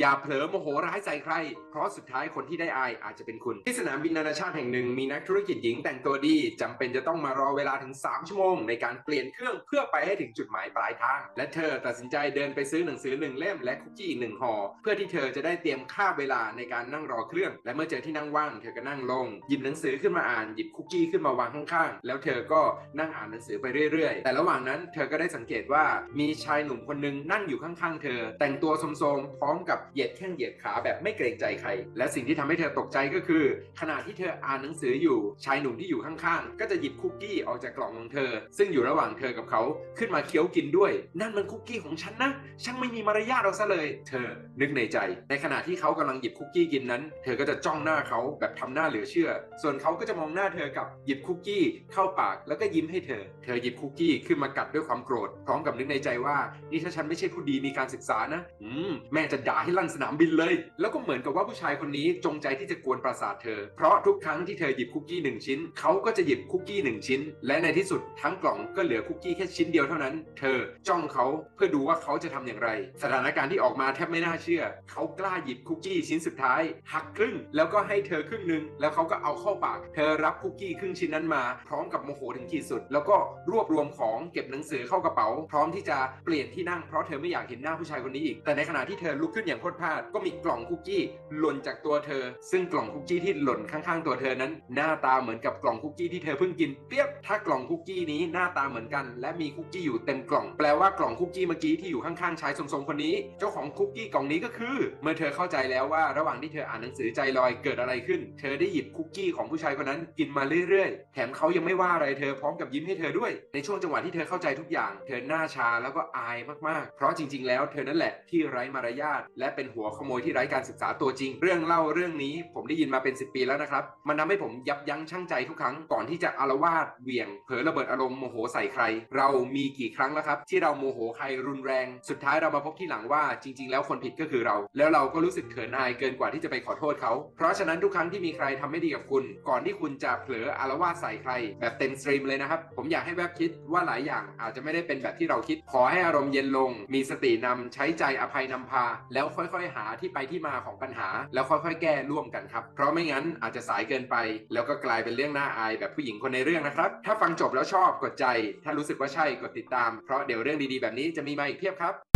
อย่าเผลอโมโหร้ายใส่ใคร เพราะสุดท้ายคนที่ได้อายอาจจะเป็นคุณ ที่สนามบินนานาชาติแห่งหนึ่งมีนักธุรกิจหญิงแต่งตัวดีจำเป็นจะต้องมารอเวลาถึง 3 ชั่วโมง ในการเปลี่ยนเครื่องเพื่อไปให้ถึงจุดหมายปลายทาง และเธอตัดสินใจเดินไปซื้อหนังสือหนึ่งเล่มและคุกกี้อีกหนึ่งห่อเพื่อที่เธอจะได้เตรียมค่าเวลาในการนั่งรอเครื่อง และเมื่อเจอที่นั่งว่างเธอก็นั่งลง หยิบหนังสือขึ้นมาอ่านหยิบคุกกี้ขึ้นมาวางข้างๆแล้วเธอก็นั่งอ่านหนังสือไปเรื่อยๆ แต่ระหว่างนั้นเธอก็ได้สังเกตว่ามีชายหนุ่มคนนึงนั่งอยู่ข้างๆ เธอ แต่งตัวโทรมๆพร้อมกับเหยียดแข้งเหยียดขาแบบไม่เกรงใจใคร และสิ่งที่ทำให้เธอตกใจก็คือ ขณะที่เธออ่านหนังสืออยู่ชายหนุ่มที่อยู่ข้างๆ ก็จะหยิบคุกกี้ออกจากกล่องของเธอ ซึ่งอยู่ระหว่างเธอกับเขาขึ้นมาเคี้ยวกินด้วย นั่นมันคุกกี้ของฉันนะช่างไม่มีมารยาทเราซะเลย เธอนึกในใจ ในขณะที่เขากำลังหยิบคุกกี้กินนั้น เธอก็จะจ้องหน้าเขาแบบทำหน้าเหลือเชื่อ ส่วนเขาก็จะมองหน้าเธอกับหยิบคุกกี้เข้าปากแล้วก็ยิ้มให้เธอ เธอหยิบคุกกี้ขึ้นมากัดด้วยความโกรธพร้อมกับนึกในใจว่านี่ถ้าฉันไม่ใช่ผู้ดีมีการศึกษานะ อืมแม่จะด่าให้ลั่นสนามบินเลย แล้วก็เหมือนกับว่าผู้ชายคนนี้จงใจที่จะกวนประสาทเธอ เพราะทุกครั้งที่เธอหยิบคุกกี้หนึ่งชิ้น เขาก็จะหยิบคุกกี้หนึ่งชิ้น และในที่สุดทั้งกล่องก็เหลือคุกกี้แค่ชิ้นเดียวเท่านั้น เธอจ้องเขาเพื่อดูว่าเขาจะทำอย่างไร สถานการณ์ที่ออกมาแทบไม่น่าเชื่อ เขากล้าหยิบคุกกี้ชิ้นสุดท้าย หักครึ่ง แล้วก็ให้เธอครึ่งหนึ่งแล้วเขาก็เอาเข้าปาก เธอรับคุกกี้ครึ่งชิ้นนั้นมา พร้อมกับโมโหถึงขีดสุด แล้วก็รวบรวมของเก็บหนังสือเข้ากระเป๋า พร้อมที่จะเปลี่ยนที่นั่งเพราะเธอไม่อยากเห็นหน้าผู้ชายคนนี้อีกแต่ในขณะที่เธอลุกขึ้นอย่างพดพลาดก็มีกล่องคุกกี้หล่นจากตัวเธอ ซึ่งกล่องคุกกี้ที่หล่นข้างๆ ตัวเธอนั้น หน้าตาเหมือนกับกล่องคุกกี้ที่เธอเพิ่งกินเปียบถ้ากล่องคุกกี้นี้หน้าตาเหมือนกัน และมีคุกกี้อยู่เต็มกล่อง แปลว่ากล่องคุกกี้เมื่อกี้ที่อยู่ข้างๆชายทรงๆคนนี้ เจ้าของคุกกี้กล่องนี้ก็คือ เมื่อเธอเข้าใจแล้วว่าระหว่างที่เธออ่านหนังสือใจลอยเกิดอะไรขึ้น เธอได้หยิบคุกกี้ของผู้ชายคนนั้นกินมาเรื่อยๆ แถมเขายังไม่ว่าอะไรเธอพร้อมกับยิ้มให้เธอด้วย ในช่วงจังหวะที่เธอเข้าใจทุกอย่าง เธอหน้าชาแล้วก็อายมากๆ เพราะจริง ๆ แล้วเธอนั่นแหละที่ไร้มารยาทและเป็นหัวขโมยที่ไร้การศึกษาตัวจริง เรื่องเล่าเรื่องนี้ ผมได้ยินมาเป็น 10 ปีแล้วนะครับ มันทำให้ผมยับยั้งชั่งใจทุกครั้งก่อนที่จะอารวาสเหวี่ยง เผลอระเบิดอารมณ์โมโหใส่ใคร เรามีกี่ครั้งแล้วครับ ที่เราโมโหใครรุนแรง สุดท้ายเรามาพบที่หลังว่าจริง ๆ แล้วคนผิดก็คือเรา แล้วเราก็รู้สึกเขินอายเกินกว่าที่จะไปขอโทษเขาเพราะฉะนั้นทุกครั้งที่มีใครทำไม่ดีกับคุณ ก่อนที่คุณจะเผลออารวาสใส่ใคร แบบเต็มสตรีมเลยนะครับผมอยากให้แวบคิดว่าหลายอย่างอาจจะไม่ได้เป็นแบบที่เราคิดขอให้อารมณ์เย็นลง มีสตินำใช้ใจอภัยนำพาแล้วค่อยๆ หาที่ไปที่มาของปัญหา แล้วค่อยๆ แก้ร่วมกันครับ เพราะไม่งั้นอาจจะสายเกินไป แล้วก็กลายเป็นเรื่องน่าอายแบบผู้หญิงคนในเรื่องนะครับ ถ้าฟังจบแล้วชอบกดใจ ถ้ารู้สึกว่าใช่กดติดตาม เพราะเดี๋ยวเรื่องดีๆ แบบนี้จะมีมาอีกเพียบครับ